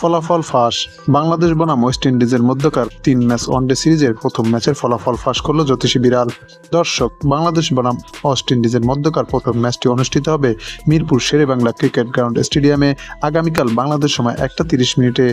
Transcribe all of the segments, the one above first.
ফলাফল ফাঁস। বাংলাদেশ বনাম ওয়েস্ট ইন্ডিজের মধ্যকার তিন ম্যাচ ওয়ানডে সিরিজের প্রথম ম্যাচের ফলাফল ফাঁস করল জ্যোতিষী বিড়াল। দর্শক, বাংলাদেশ বনাম ওয়েস্ট ইন্ডিজের মধ্যকার প্রথম ম্যাচটি অনুষ্ঠিত হবে মিরপুর শেরে বাংলা ক্রিকেট গ্রাউন্ড স্টেডিয়ামে। আগামীকাল বাংলাদেশ সময় একটা তিরিশ মিনিটে।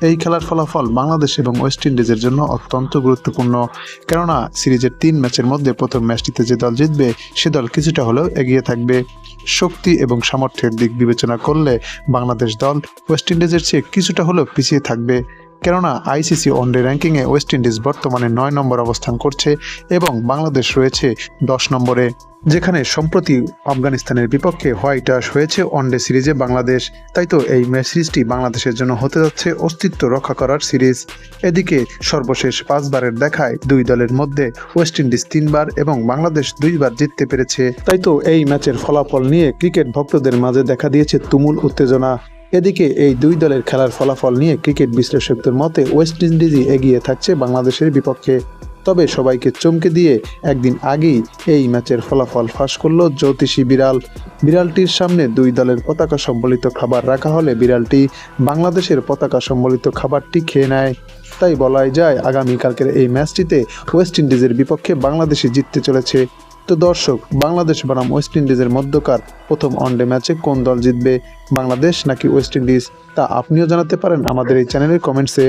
এই খেলার ফলাফল বাংলাদেশ এবং ওয়েস্ট ইন্ডিজের জন্য অত্যন্ত গুরুত্বপূর্ণ। কেননা, সিরিজের তিন ম্যাচের মধ্যে প্রথম ম্যাচটিতে যে দল জিতবে, সে দল কিছুটা হলেও এগিয়ে থাকবে। শক্তি এবং সামর্থ্যের দিক বিবেচনা করলে বাংলাদেশ দল ওয়েস্ট ইন্ডিজের চেয়ে কিছুটা হলেও পিছিয়ে থাকবে। কেননা, আইসিসি ওয়ানডে র্যাঙ্কিংয়ে ওয়েস্ট ইন্ডিজ বর্তমানে নয় নম্বর অবস্থান করছে এবং বাংলাদেশ রয়েছে দশ নম্বরে। যেখানে সম্প্রতি আফগানিস্তানের বিপক্ষে হোয়াইট আশ হয়েছে ওয়ানডে সিরিজে বাংলাদেশ। তাই তো এই ম্যাচ সিরিজটি বাংলাদেশের জন্য হতে যাচ্ছে অস্তিত্ব রক্ষা করার সিরিজ। এদিকে সর্বশেষ পাঁচবারের দেখায় দুই দলের মধ্যে ওয়েস্ট ইন্ডিজ তিনবার এবং বাংলাদেশ দুইবার জিততে পেরেছে। তাই তো এই ম্যাচের ফলাফল নিয়ে ক্রিকেট ভক্তদের মাঝে দেখা দিয়েছে তুমুল উত্তেজনা। এদিকে এই দুই দলের খেলার ফলাফল নিয়ে ক্রিকেট বিশ্লেষকদের মতে ওয়েস্ট ইন্ডিজই এগিয়ে থাকছে বাংলাদেশের বিপক্ষে। তবে সবাইকে চমকে দিয়ে একদিন আগেই এই ম্যাচের ফলাফল ফাঁস করল জ্যোতিষী বিড়াল। বিড়ালটির সামনে দুই দলের পতাকা সম্বলিত খাবার রাখা হলে বিড়ালটি বাংলাদেশের পতাকা সম্বলিত খাবারটি খেয়ে নেয়। তাই বলাই যায়, আগামীকালকের এই ম্যাচটিতে ওয়েস্ট ইন্ডিজের বিপক্ষে বাংলাদেশই জিততে চলেছে। তো দর্শক, বাংলাদেশ বনাম ওয়েস্ট ইন্ডিজের মধ্যকার প্রথম ওয়ানডে ম্যাচে কোন দল জিতবে? বাংলাদেশ নাকি ওয়েস্ট ইন্ডিজ? তা আপনিও জানাতে পারেন আমাদের এই চ্যানেলের কমেন্টসে।